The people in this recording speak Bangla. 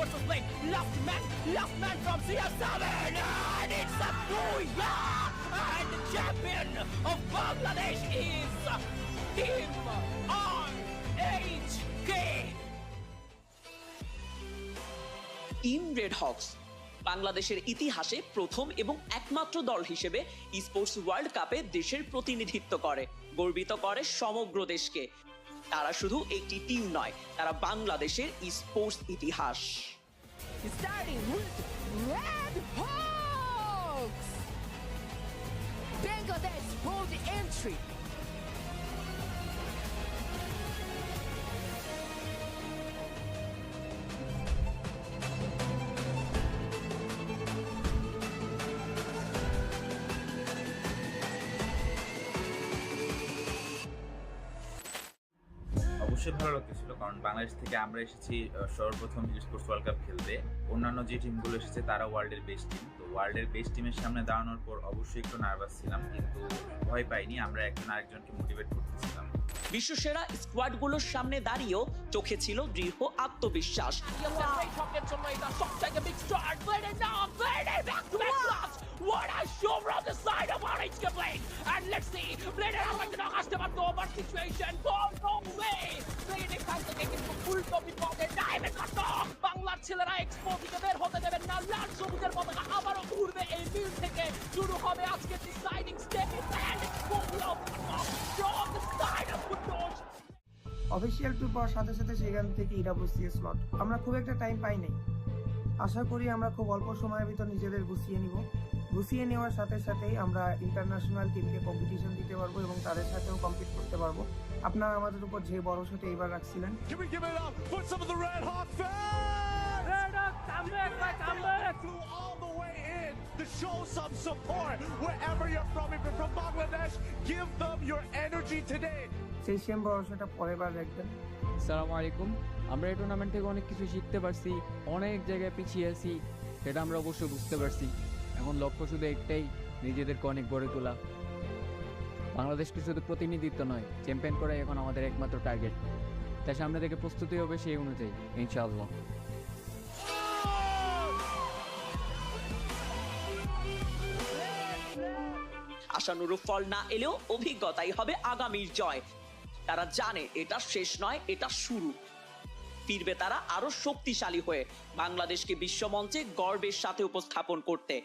versus Blake. Last man, last man from CR7. And it's a booyah! And the champion of Bangladesh is Team RHK. Team red hawks বাংলাদেশের ইতিহাসে প্রথম এবং একমাত্র দল হিসেবে স্পোর্টস ওয়ার্ল্ড কাপে দেশের প্রতিনিধিত্ব করে গর্বিত করে সমগ্র দেশকে তারা শুধু একটি টিম নয় তারা বাংলাদেশের স্পোর্টস ইতিহাস Starting with Red Hawks. Bangladesh bold entry. অবশ্যই ভালো লাগতেছিল কারণ বাংলাদেশ থেকে আমরা এসেছি সর্বপ্রথম স্পোর্টস ওয়ার্ল্ড কাপ খেলতে অন্যান্য যে টিমগুলো এসেছে তারা ওয়ার্ল্ডের বেস্ট টিম তো ওয়ার্ল্ডের বেস্ট টিমের সামনে দাঁড়ানোর পর অবশ্যই একটু নার্ভাস ছিলাম কিন্তু ভয় পাইনি আমরা একজন আরেকজনকে মোটিভেট করতেছিলাম বিশ্বসেরা স্কোয়াডগুলোর সামনে দাঁড়িয়েও চোখে ছিল দৃঢ় আত্মবিশ্বাস to to. What a show from the side of RHK Blade. And let's see, Blade how much the over situation. পাওয়ার সাথে সাথে সেখান থেকে ইরা বসিয়ে স্লট আমরা খুব একটা টাইম পাই নাই। আশা করি আমরা খুব অল্প সময়ের ভিতর নিজেদের গুছিয়ে নিব। গুছিয়ে নেওয়ার সাথে সাথেই আমরা ইন্টারন্যাশনাল টিমকে কম্পিটিশন দিতে পারব এবং তাদের সাথেও কম্পিট করতে পারব। আপনারা আমাদের উপর যে ভরসাটি এইবার রাখছিলেন। To show some support wherever you're from. Give them your. সেই সেম ভরসাটা পরের বার রাখবেন সালামু আলাইকুম। আমরা এই টুর্নামেন্ট থেকে অনেক কিছু শিখতে পারছি অনেক জায়গায় পিছিয়ে আছি সেটা আমরা অবশ্যই বুঝতে পারছি। এখন লক্ষ্য শুধু একটাই নিজেদেরকে অনেক গড়ে তোলা। বাংলাদেশকে শুধু প্রতিনিধিত্ব নয় চ্যাম্পিয়ন করাই এখন আমাদের একমাত্র টার্গেট তাই সামনে থেকে প্রস্তুতি হবে সেই অনুযায়ী ইনশাআল্লাহ। আশানুরূপ ফল না এলেও অভিজ্ঞতাই হবে আগামীর জয়। তারা জানে এটা শেষ নয়, এটা শুরু। ফিরবে তারা আরও শক্তিশালী হয়ে বাংলাদেশকে বিশ্বমঞ্চে গর্বের সাথে উপস্থাপন করতে।